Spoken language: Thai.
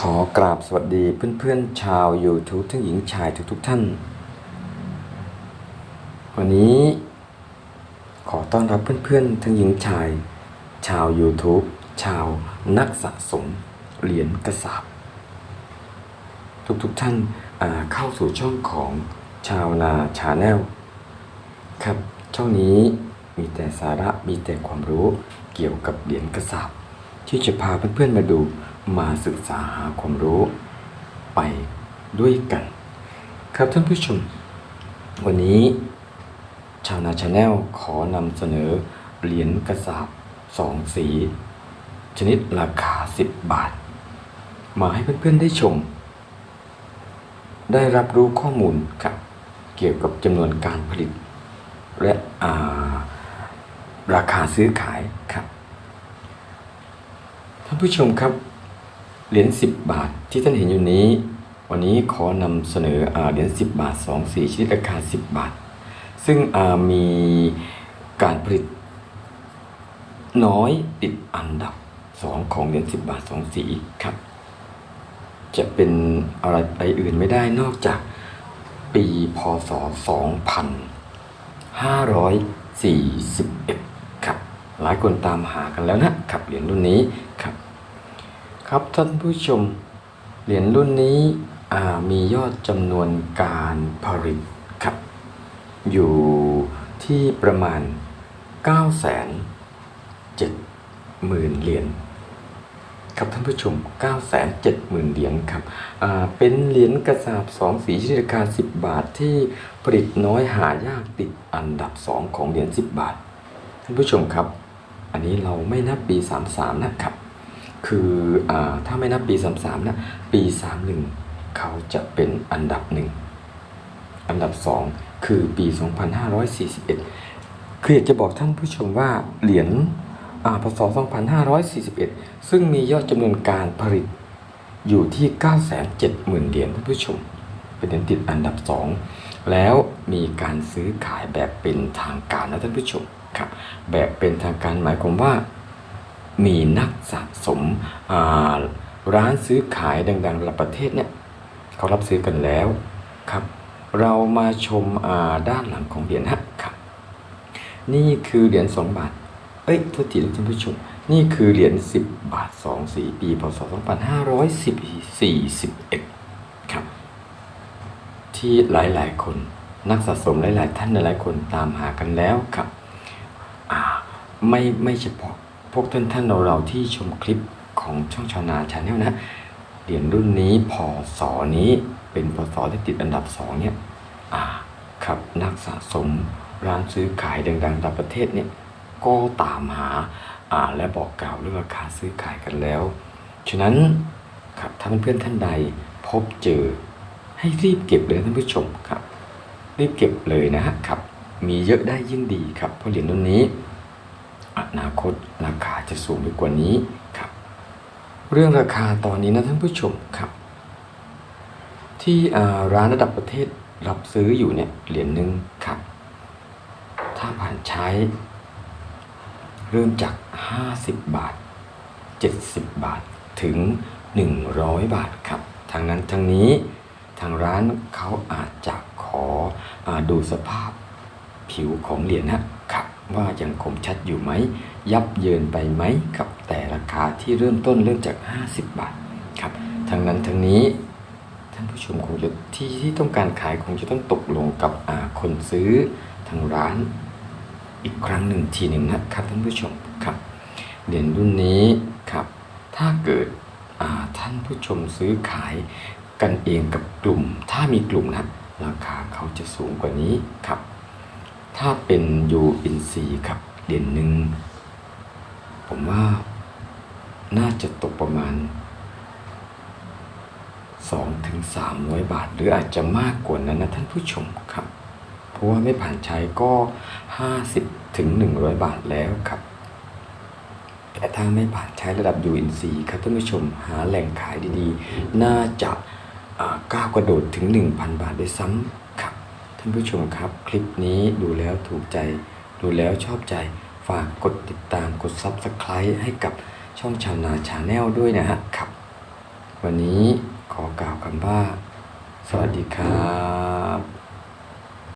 ขอกราบสวัสดีเพื่อนๆชาว YouTube ทั้งหญิงชายทุกๆท่าน วันนี้ ขอต้อนรับเพื่อนๆทั้งหญิงชาย ชาว YouTube ชาวนักสะสมเหรียญกระสาบทุกๆท่านาเข้าสู่ช่องของชาวนาชาแนลครับช่องนี้มีแต่สาระมีแต่ความรู้เกี่ยวกับเหรียญกระสาบ ที่จะพาเพื่อนๆมาดูมาศึกษาหาความรู้ไปด้วยกัน ครับท่านผู้ชม วันนี้ ชาวนาชาแนลขอนำเสนอเหรียญกระสาบสองสี ชนิดราคา 10 บาท มาให้เพื่อนๆได้ชม ได้รับรู้ข้อมูลครับเกี่ยวกับจำนวนการผลิต และาราคาซื้อขายครับ ท่านผู้ชมครับ เหรียญ10 บาทที่ท่านเห็นอยู่นี้ วันนี้ขอนำเสนออเหรียญ10 บาท 2 สีชนิดราคา 10 บาท ซึ่งมีการผลิตน้อยติดอันดับ 2 ของเหรียญ10 บาท 2 สีครับ จะเป็นอะไรไปอื่นไม่ได้นอกจากปีพศ 2541ครับ หลายคนตามหากันแล้วนะครับเหรียญรุ่นนี้ครับ ครับท่านผู้ชมเหรียญรุ่นนี้มียอดจำนวนการผลิตครับ อยู่ที่ประมาณ 9 7 0 0 0 0เหรียญครับท่านผู้ชม 970,000 เหรียญครับ เป็นเหรียญกระสาบ2สีชนิดราคา 10 บาทที่ผลิตน้อยหายากติดอันดับ 2 ของเหรียญ10 บาท ท่านผู้ชมครับ อันนี้เราไม่นับปี 33 นะครับ คืออาถ้าไม่นับปี 33 นะ ปี 31 เขาจะเป็นอันดับหนึ่ง อันดับ 2 คือปี 2541 คืออยากจะบอกท่านผู้ชมว่าเหรียญอ่าพศ 2541 ซึ่งมียอดจำนวนการผลิตอยู่ที่ 970,000 เหรียญท่านผู้ชม เป็นเหรียญติดอันดับ 2 แล้วมีการซื้อขายแบบเป็นทางการนะท่านผู้ชมครับแบบเป็นทางการหมายความว่า มีนักสะสมร้านซื้อขายดังๆระดับประเทศเนี่ยเขารับซื้อกันแล้วครับ เรามาชมาด้านหลังของเหรียญนะครับ นี่คือเหรียญ2บาท เอ้ยโทษทีท่านผู้ชม นี่คือเหรียญ10 บาท2สีปีพศ2541ครับ ที่หลายๆ คน นักสะสมหลาย ๆ ท่านหลายๆคนตามหากันแล้วครับไม่ไม่เฉพาะพวกท่านท่านเราเราที่ชมคลิปของช่องชาวนาชาแนลนะเหรียญรุ่นนี้พศนี้เป็นพศที่ติดอันดับสองเนี่ยอ่าครับนักสะสมร้านซื้อขายดังๆระดับประเทศเนี่ยก็ตามหาอ่าและบอกกล่าวเรื่องราคาซื้อขายกันแล้ว ฉะนั้นครับถ้าเพื่อนๆท่านใดพบเจอ ให้รีบเก็บเลยท่านผู้ชมครับ รีบเก็บเลยนะฮะครับ มีเยอะได้ยิ่งดีครับ เพราะเหรียญรุ่นนี้ อนาคตราคาจะสูงไปกว่านี้ครับ เรื่องราคาตอนนี้นะท่านผู้ชมครับ ที่ร้านระดับประเทศรับซื้ออยู่เนี่ยเหรียญหนึ่งครับ ถ้าผ่านใช้ เริ่มจาก 50 บาท 70 บาทถึง 100 บาทครับ ทางนั้นทางนี้ ทางร้านเขาอาจจะขออดูสภาพผิวของเหรียญนะครับว่ายังคมชัดอยู่ไหม ยับเยินไปไหมครับแต่ราคาที่เริ่มต้นเริ่มจาก 50 บาทครับทางนั้นทางนี้ท่านผู้ชมคงจะที่ที่ต้องการขายคงจะต้องตกลงกับคนซื้อทางร้านอีกครั้งหนึ่งทีหนึ่งนะครับท่านผู้ชมครับเหรียญรุ่นนี้ครับถ้าเกิดท่านผู้ชมซื้อขาย กันเองกับกลุ่ม ถ้ามีกลุ่มนะราคาเขาจะสูงกว่านี้ครับ ถ้าเป็นยูอินซีครับเหรียญหนึ่งผมว่าน่าจะตกประมาณ2-3ถึง300 บาท หรืออาจจะมากกว่านั้นนะท่านผู้ชมครับ เพราะว่าไม่ผ่านใช้ก็ 50ถึง100 บาทแล้วครับ แต่ถ้าไม่ผ่านใช้ระดับ UNC ครับท่านผู้ชมหาแหล่งขายดีๆ น่าจะ ก้าวกระโดดถึง 1,000 บาทได้ซ้ำครับ ท่านผู้ชมครับ คลิปนี้ดูแล้วถูกใจ ดูแล้วชอบใจ ฝากกดติดตามกด Subscribe ให้กับช่องชาวนาชาแนลด้วยนะฮะครับ วันนี้ขอกล่าวคำว่า สวัสดีครับ